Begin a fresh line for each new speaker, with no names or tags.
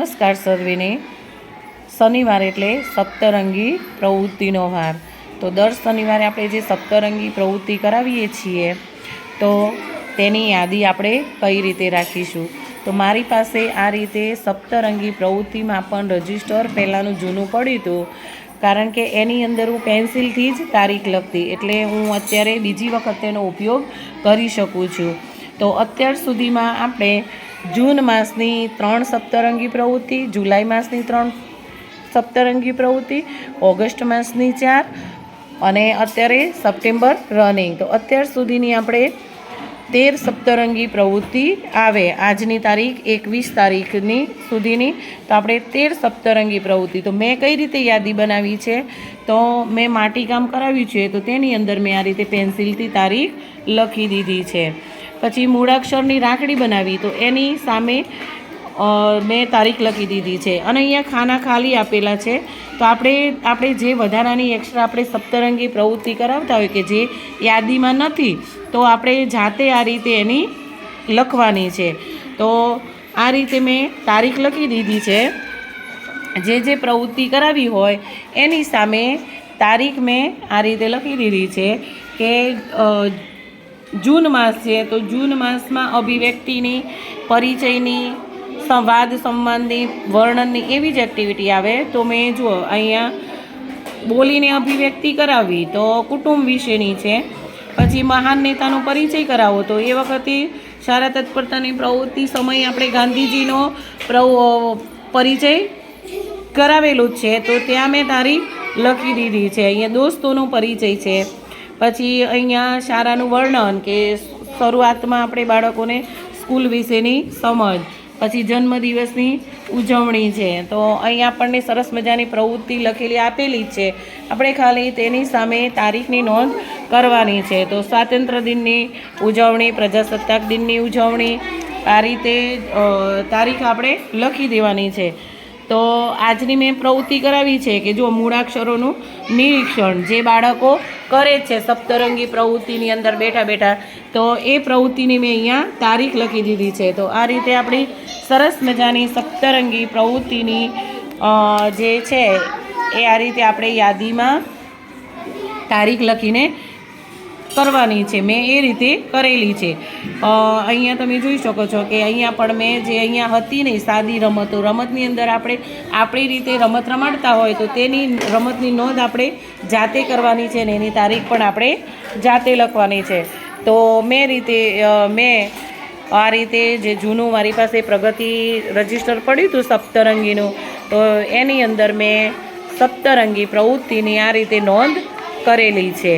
નમસ્કાર સર્વેને. શનિવાર એટલે સપ્તરંગી પ્રવૃત્તિનો વાર. તો દર શનિવારે આપણે જે સપ્તરંગી પ્રવૃત્તિ કરાવીએ છીએ, તો તેની યાદી આપણે કઈ રીતે રાખીશું? તો મારી પાસે આ રીતે સપ્તરંગી પ્રવૃત્તિમાં પણ રજિસ્ટર પહેલાંનું જૂનું પડ્યું હતું, કારણ કે એની અંદર હું પેન્સિલથી જ તારીખ લખતી, એટલે હું અત્યારે બીજી વખત તેનો ઉપયોગ કરી શકું છું. તો અત્યાર સુધીમાં આપણે જૂન માસની ત્રણ સપ્તરંગી પ્રવૃત્તિ, જુલાઈ માસની ત્રણ સપ્તરંગી પ્રવૃત્તિ, ઓગસ્ટ માસની ચાર અને અત્યારે સપ્ટેમ્બર રનિંગ. તો અત્યાર સુધીની આપણે તેર સપ્તરંગી પ્રવૃત્તિ આવે આજની તારીખ એકવીસ તારીખની સુધીની. તો આપણે તેર સપ્તરંગી પ્રવૃત્તિ. તો મેં કઈ રીતે યાદી બનાવી છે? તો મેં માટીકામ કરાવ્યું છે, તો તેની અંદર મેં આ રીતે પેન્સિલથી તારીખ લખી દીધી છે. પછી મૂળાક્ષરની રાખડી બનાવી, તો એની સામે મેં તારીખ લખી દીધી છે. અને અહીંયા ખાના ખાલી આપેલા છે. તો આપણે આપણે જે વધારાની એક્સ્ટ્રા આપણે સપ્તરંગી પ્રવૃત્તિ કરાવતા હોય કે જે યાદીમાં નથી, તો આપણે જાતે આ રીતે એની લખવાની છે. તો આ રીતે મેં તારીખ લખી દીધી છે. જે જે પ્રવૃત્તિ કરાવી હોય, એની સામે તારીખ મેં આ રીતે લખી દીધી છે કે જૂન માસ છે. તો જૂન માસમાં અભિવ્યક્તિની, પરિચયની સંવાદ સંવાદની વર્ણનની એવી જ એક્ટિવિટી આવે. તો મેં જુઓ, અહીંયા બોલીને અભિવ્યક્તિ કરાવી, તો કુટુંબ વિશેની છે. પછી મહાન નેતાનો પરિચય કરાવો, તો એ વખતે સારા તત્પરતાની પ્રવૃત્તિ સમયે આપણે ગાંધીજીનો પ્રવ, પરિચય કરાવેલું જ છે. તો ત્યાં મેં તારી લખી દીધી છે. અહીંયા દોસ્તોનો પરિચય છે. પછી અહીંયા શાળાનું વર્ણન, કે શરૂઆતમાં આપણે બાળકોને સ્કૂલ વિશેની સમજ પછી જન્મદિવસની ઉજવણી છે. તો અહીં આપણને સરસ મજાની પ્રવૃત્તિ લખેલી આપેલી છે. આપણે ખાલી તેની સામે તારીખની નોંધ કરવાની છે. તો સ્વાતંત્ર્ય દિનની ઉજવણી, પ્રજાસત્તાક દિનની ઉજવણી, આ રીતે તારીખ આપણે લખી દેવાની છે. તો આજની મેં પ્રવૃત્તિ કરાવી છે કે જો મૂળાક્ષરોનું નિરીક્ષણ જે બાળકો કરે છે સપ્તરંગી પ્રવૃત્તિની અંદર બેઠા બેઠા, તો એ પ્રવૃત્તિની મેં અહીંયા તારીખ લખી દીધી છે. તો આ રીતે આપણી સરસ મજાની સપ્તરંગી પ્રવૃત્તિની જે છે એ આ રીતે આપણે યાદીમાં તારીખ લખીને કરવાની છે. મેં એ રીતે કરેલી છે. અહીંયા તમે જોઈ શકો છો કે અહીંયા પણ મેં જે અહીંયા હતી નહીં સાદી રમતો, રમતની અંદર આપણે, આપણી રીતે રમત રમાડતા હોય તો તેની રમતની નોંધ આપણે જાતે કરવાની છે ને એની તારીખ પણ આપણે જાતે લખવાની છે. તો મેં રીતે મેં આ રીતે જે જૂનું મારી પાસે પ્રગતિ રજિસ્ટર પડ્યું હતું સપ્તરંગીનું, તો એની અંદર મેં સપ્તરંગી પ્રવૃત્તિની આ રીતે નોંધ કરેલી છે.